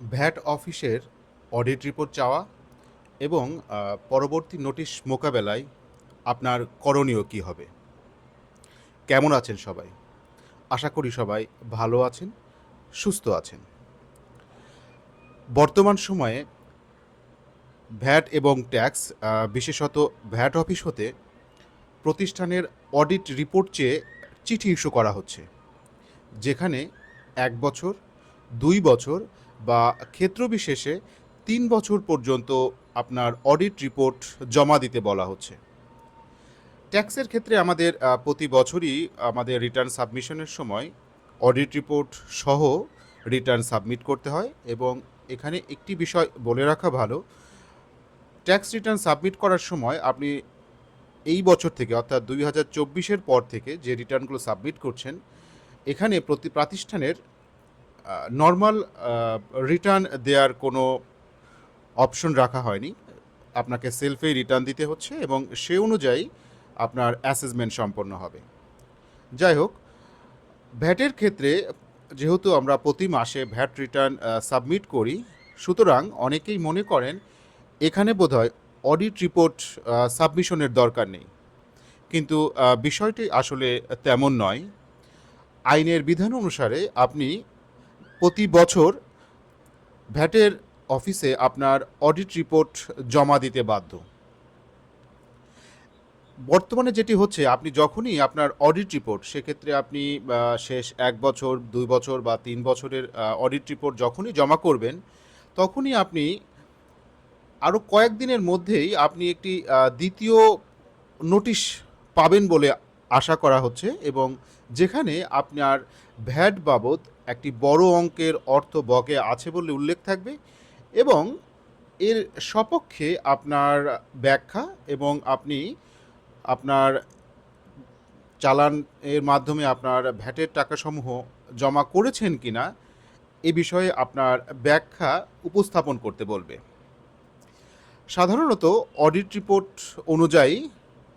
VAT অফিসের audit report চাওয়া এবং পরবর্তী নোটিশ মোকাবেলায় আপনার করণীয় কী হবে? কেমন আছেন সবাই? আশা করি সবাই ভালো আছেন, সুস্থ আছেন। বর্তমান সময়ে ভ্যাট এবং ট্যাক্স বিশেষত ভ্যাট অফিস হতে প্রতিষ্ঠানের অডিট রিপোর্ট চেয়ে চিঠি ইস্যু করা হচ্ছে, যেখানে এক বছর, দুই বছর বা ক্ষেত্রবিশেষে তিন বছর পর্যন্ত আপনার অডিট রিপোর্ট জমা দিতে বলা হচ্ছে। ট্যাক্সের ক্ষেত্রে আমাদের প্রতি বছরই আমাদের রিটার্ন সাবমিশনের সময় অডিট রিপোর্ট সহ রিটার্ন সাবমিট করতে হয় এবং এখানে একটি বিষয় বলে রাখা ভালো ট্যাক্স রিটার্ন সাবমিট করার সময় আপনি এই বছর থেকে অর্থাৎ দুই হাজার চব্বিশের পর থেকে যে রিটার্নগুলো সাবমিট করছেন, এখানে প্রতি প্রাতিষ্ঠানের নর্মাল রিটার্ন দেওয়ার কোনো অপশন রাখা হয়নি। আপনাকে সেলফেই রিটার্ন দিতে হচ্ছে এবং সে অনুযায়ী আপনার অ্যাসেসমেন্ট সম্পন্ন হবে। যাই হোক ভ্যাটের ক্ষেত্রে যেহেতু আমরা প্রতি মাসে ভ্যাট রিটার্ন সাবমিট করি, সুতরাং অনেকেই মনে করেন এখানে বোধহয় অডিট রিপোর্ট সাবমিশনের দরকার নেই। কিন্তু বিষয়টি আসলে তেমন নয়। আইনের বিধান অনুসারে আপনি প্রতি বছর ভ্যাটের অফিসে আপনার অডিট রিপোর্ট জমা দিতে বাধ্য। বর্তমানে যেটি হচ্ছে, আপনি যখনই আপনার অডিট রিপোর্ট সেক্ষেত্রে আপনি শেষ এক বছর, দুই বছর বা তিন বছরের অডিট রিপোর্ট যখনই জমা করবেন, তখনই আপনি আরও কয়েকদিনের মধ্যেই আপনি একটি দ্বিতীয় নোটিশ পাবেন বলে আশা করা হচ্ছে এবং যেখানে আপনার ভ্যাট বাবদ একটি বড় অঙ্কের অর্থ বকে আছে বলে উল্লেখ থাকবে এবং এর সপক্ষে আপনার ব্যাখ্যা এবং আপনি আপনার চালান এর মাধ্যমে আপনার ভ্যাটের টাকাসমূহ জমা করেছেন কিনা এ বিষয়ে আপনার ব্যাখ্যা উপস্থাপন করতে বলবে। সাধারণত অডিট রিপোর্ট অনুযায়ী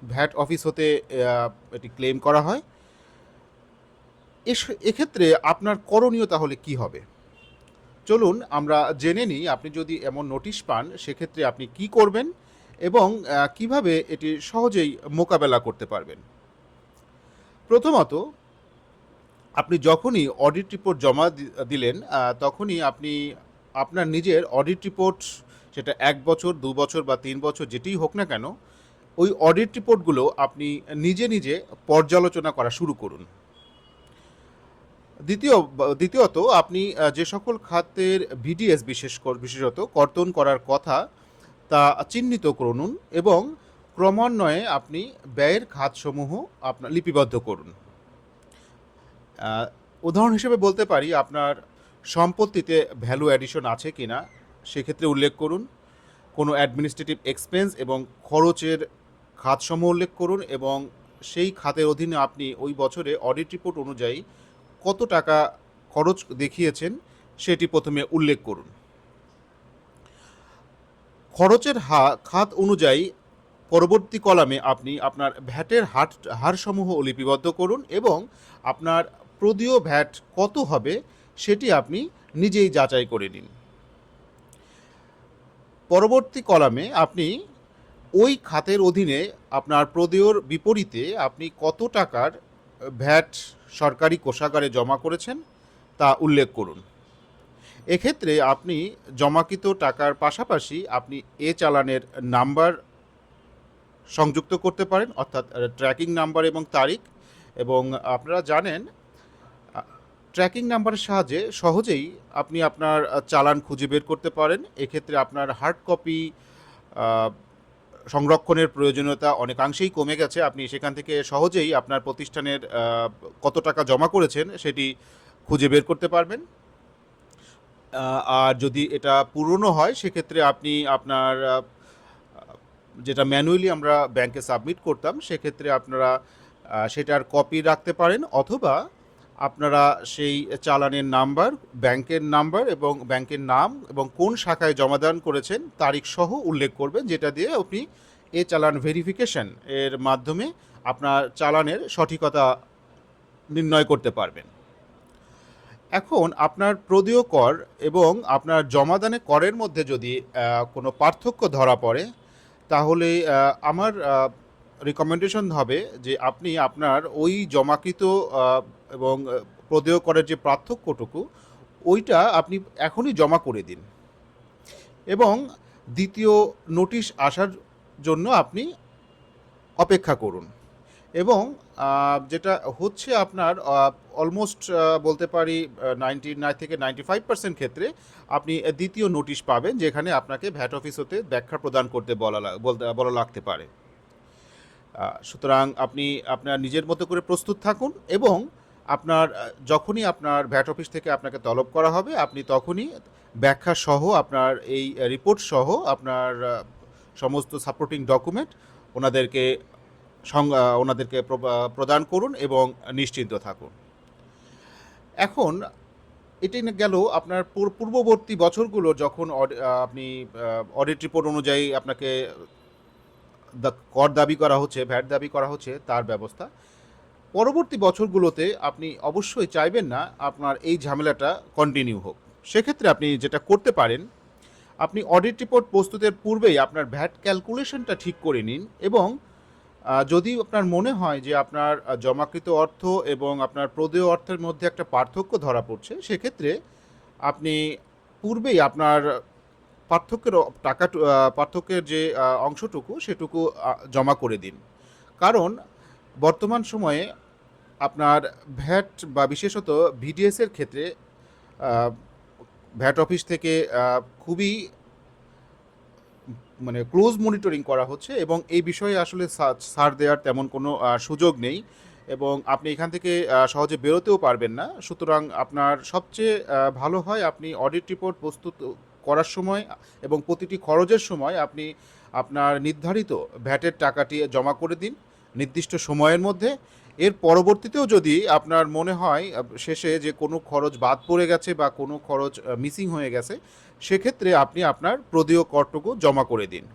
ভ্যাট অফিস হতে এটি ক্লেম করা হয়। এক্ষেত্রে আপনার করণীয় তাহলে কি হবে? চলুন আমরা জেনে নিই, আপনি যদি এমন নোটিশ পান, সেক্ষেত্রে আপনি কি করবেন এবং কীভাবে এটি সহজেই মোকাবেলা করতে পারবেন? প্রথমত, আপনি যখনই অডিট রিপোর্ট জমা দিলেন তখনই আপনি আপনার নিজের অডিট রিপোর্ট সেটা এক বছর, দু বছর বা তিন বছর যেটিই হোক না কেন, ওই অডিট রিপোর্টগুলো আপনি নিজে নিজে পর্যালোচনা করা শুরু করুন। দ্বিতীয়, দ্বিতীয়ত আপনি যে সকল খাতের ভিডিএস বিশেষ বিশেষত কর্তন করার কথা, তা চিহ্নিত করুন এবং ক্রমান্বয়ে আপনি ব্যয়ের খাতসমূহ আপনার লিপিবদ্ধ করুন। উদাহরণ হিসেবে বলতে পারি, আপনার সম্পত্তিতে ভ্যালু অ্যাডিশন আছে কিনা, সেক্ষেত্রে উল্লেখ করুন। কোনো অ্যাডমিনিস্ট্রেটিভ এক্সপেন্স এবং খরচের খাতসমূহ উল্লেখ করুন এবং সেই খাতের অধীনে আপনি ওই বছরে অডিট রিপোর্ট অনুযায়ী কত টাকা খরচ দেখিয়েছেন সেটি প্রথমে উল্লেখ করুন। খরচের হা, খাত অনুযায়ী পরবর্তী কলামে আপনি আপনার ভ্যাটের হার হারসমূহ লিপিবদ্ধ করুন এবং আপনার প্রদীয় ভ্যাট কত হবে সেটি আপনি নিজেই যাচাই করে নিন। পরবর্তী কলামে আপনি ওই খাতের অধীনে আপনার প্রদেয়র বিপরীতে আপনি কত টাকার ভ্যাট সরকারি কোষাগারে জমা করেছেন, তা উল্লেখ করুন। এক্ষেত্রে আপনি জমাকৃত টাকার পাশাপাশি আপনি এ চালানের নাম্বার সংযুক্ত করতে পারেন, অর্থাৎ ট্র্যাকিং নাম্বার এবং তারিখ, এবং আপনারা জানেন, ট্র্যাকিং নাম্বারের সাহায্যে সহজেই আপনি আপনার চালান খুঁজে বের করতে পারেন। এক্ষেত্রে আপনার হার্ড কপি সংরক্ষণের প্রয়োজনীয়তা অনেকাংশেই কমে গেছে। আপনি সেখান থেকে সহজেই আপনার প্রতিষ্ঠানের কত টাকা জমা করেছেন সেটি খুঁজে বের করতে পারবেন। আর যদি এটা পুরনো হয়, সেক্ষেত্রে আপনি আপনার যেটা ম্যানুয়ালি আমরা ব্যাংকে সাবমিট করতাম, সেক্ষেত্রে আপনারা সেটার কপি রাখতে পারেন অথবা আপনারা সেই চালানের নাম্বার, ব্যাংকের নাম্বার এবং ব্যাংকের নাম এবং কোন শাখায় জমাদান করেছেন তারিখ সহ উল্লেখ করবেন, যেটা দিয়ে আপনি এ চালান ভেরিফিকেশন এর মাধ্যমে আপনার চালানের সঠিকতা নির্ণয় করতে পারবেন। এখন আপনার প্রদেয় কর এবং আপনার জমাদানে করের মধ্যে যদি কোনো পার্থক্য ধরা পড়ে, তাহলে আমার রিকমেন্ডেশন হবে যে আপনি আপনার ওই জমাকৃত এবং প্রদেয় করের যে পার্থক্যটুকু, ওইটা আপনি এখনই জমা করে দিন। এবং দ্বিতীয় নোটিশ আসার জন্য আপনি অপেক্ষা করুন। এবং যেটা হচ্ছে আপনার অলমোস্ট বলতে পারি নাইনটি নাইন থেকে নাইনটি ফাইভ পার্সেন্ট ক্ষেত্রে আপনি দ্বিতীয় নোটিশ পাবেন, যেখানে আপনাকে ভ্যাট অফিস হতে ব্যাখ্যা প্রদান করতে বলা বলা লাগতে পারে। সুতরাং আপনি আপনার নিজের মতো করে প্রস্তুত থাকুন এবং আপনার যখনই আপনার ভ্যাট অফিস থেকে আপনাকে তলব করা হবে, আপনি তখনই ব্যাখ্যা সহ আপনার এই রিপোর্ট সহ আপনার সমস্ত সাপোর্টিং ডকুমেন্ট ওনাদেরকে ওনাদেরকে প্রদান করুন এবং নিশ্চিন্ত থাকুন। এখন এটি না গেল আপনার পূর্ববর্তী বছরগুলো যখন আপনি অডিট রিপোর্ট অনুযায়ী আপনাকে কর দাবি করা হচ্ছে, ভ্যাট দাবি করা হচ্ছে, তার ব্যবস্থা। পরবর্তী বছরগুলোতে আপনি অবশ্যই চাইবেন না আপনার এই ঝামেলাটা কন্টিনিউ হোক। সেক্ষেত্রে আপনি যেটা করতে পারেন, আপনি অডিট রিপোর্ট প্রস্তুতের পূর্বেই আপনার ভ্যাট ক্যালকুলেশনটা ঠিক করে নিন এবং যদি আপনার মনে হয় যে আপনার জমাকৃত অর্থ এবং আপনার প্রদেয় অর্থের মধ্যে একটা পার্থক্য ধরা পড়ছে, সেক্ষেত্রে আপনি পূর্বেই আপনার পার্থক্যের টাকা পার্থক্যের যে অংশটুকু সেটুকু জমা করে দিন। কারণ বর্তমান সময়ে আপনার ভ্যাট বা বিশেষত ভিডিএসের ক্ষেত্রে ভ্যাট অফিস থেকে খুবই মানে ক্লোজ মনিটরিং করা হচ্ছে এবং এই বিষয়ে আসলে ছাড় দেওয়ার তেমন কোনো সুযোগ নেই এবং আপনি এখান থেকে সহজে বেরোতেও পারবেন না। সুতরাং আপনার সবচেয়ে ভালো হয় আপনি অডিট রিপোর্ট প্রস্তুত করার সময় এবং প্রতিটি খরচের সময় আপনি আপনার নির্ধারিত ভ্যাটের টাকাটি জমা করে দিন নির্দিষ্ট সময়ের মধ্যে। এর পরবর্তীতেও যদি আপনার মনে হয় শেষে যে কোনো খরচ বাদ পড়ে গেছে বা কোনো খরচ মিসিং হয়ে গেছে, সেক্ষেত্রে আপনি আপনার প্রদেয় করটুকু জমা করে দিন।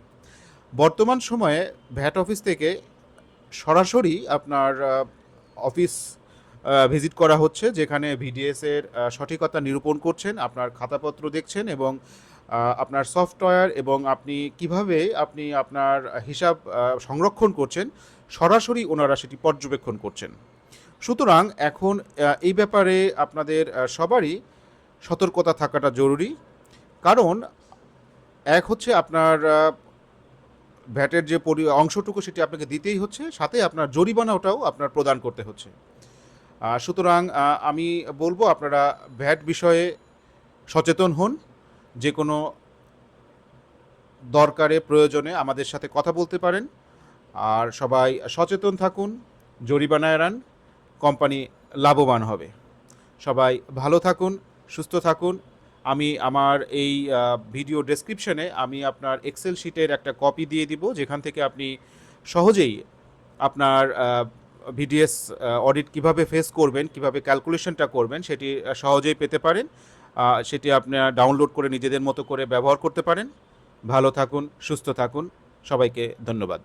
বর্তমান সময়ে ভ্যাট অফিস থেকে সরাসরি আপনার অফিস ভিজিট করা হচ্ছে যেখানে ভিডিএস এর আহ, সঠিকতা নিরূপণ করছেন আপনার খাতাপত্র দেখছেন এবং আপনার সফটওয়্যার এবং আপনি কীভাবে আপনি আপনার হিসাব সংরক্ষণ করছেন সরাসরি ওনারা সেটি পর্যবেক্ষণ করছেন। সুতরাং এখন এই ব্যাপারে আপনাদের সবারই সতর্কতা থাকাটা জরুরি। কারণ এক হচ্ছে আপনার ভ্যাটের যে অংশটুকু সেটি আপনাকে দিতেই হচ্ছে সাথে আপনার জরিমানাটাও আপনার প্রদান করতে হচ্ছে। সুতরাং আমি বলব আপনারা ভ্যাট বিষয়ে সচেতন হন। যে কোনো দরকারে, প্রয়োজনে আমাদের সাথে কথা বলতে পারেন। আর সবাই সচেতন থাকুন জরিমানা এড়ান, কোম্পানি লাভবান হবে। সবাই ভালো থাকুন, সুস্থ থাকুন। আমি আমার এই ভিডিও ডেসক্রিপশনে আমি আপনার এক্সেল শিটের একটা কপি দিয়ে দিব, যেখান থেকে আপনি সহজেই আপনার ভিডিএস অডিট কীভাবে ফেস করবেন, কীভাবে ক্যালকুলেশনটা করবেন, সেটি সহজেই পেতে পারেন। সেটি আপনারা ডাউনলোড করে নিজেদের মতো করে ব্যবহার করতে পারেন। ভালো থাকুন, সুস্থ থাকুন। সবাইকে ধন্যবাদ।